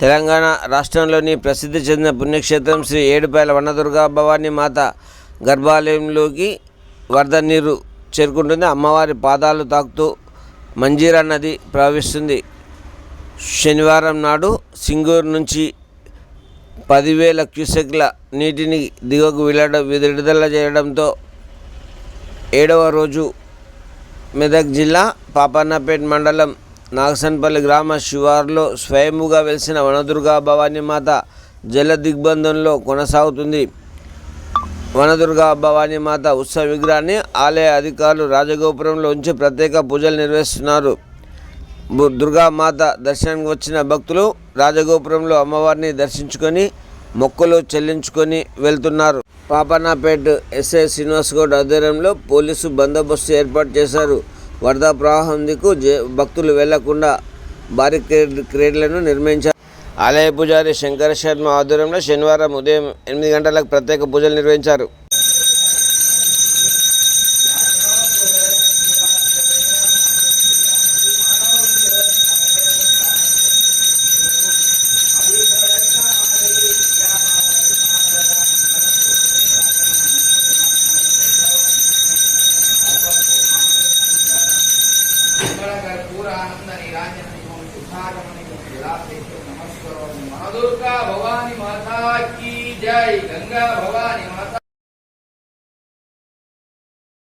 తెలంగాణ రాష్ట్రంలోని ప్రసిద్ధి చెందిన పుణ్యక్షేత్రం శ్రీ ఏడుపాయల వనదుర్గా భవానీ మాత గర్భాలయంలోకి వరద నీరు చేరుకుంటుంది. అమ్మవారి పాదాలు తాకుతూ మంజీరా నది ప్రవహిస్తుంది. శనివారం నాడు సింగూరు నుంచి పదివేల క్యూసెక్ల నీటిని దిగువకు విడడ విడుదల చేయడంతో ఏడవ రోజు మెదక్ జిల్లా పాపన్నపేట్ మండలం నాగసన్పల్లి గ్రామ శివారులో స్వయముగా వెలిసిన వనదుర్గా భవానీ మాత జల దిగ్బంధంలో కొనసాగుతుంది. వనదుర్గా భవానీ మాత ఉత్సవ విగ్రహాన్ని ఆలయ అధికారులు రాజగోపురంలో ఉంచి ప్రత్యేక పూజలు నిర్వహిస్తున్నారు. దుర్గామాత దర్శనానికి వచ్చిన భక్తులు రాజగోపురంలో అమ్మవారిని దర్శించుకొని మొక్కలు చెల్లించుకొని వెళ్తున్నారు. పాపన్నపేట్ ఎస్ఐ శ్రీనివాస్ గౌడ్ ఆధ్వర్యంలో పోలీసు బందోబస్తు ఏర్పాటు చేశారు. వరద ప్రవాహం దిక్కు భక్తులు వెళ్ళకుండా భారీ క్రేడ్ క్రేడ్లను నిర్మించారు ఆలయ పూజారి శంకర శర్మ ఆధ్వర్యంలో శనివారం ఉదయం ఎనిమిది గంటలకు ప్రత్యేక పూజలు నిర్వహించారు. గమనాగమనికి విలాసేస్తూ నమస్కరోమి మా దుర్గా భవాని మాతా కీ జై గంగా భవాని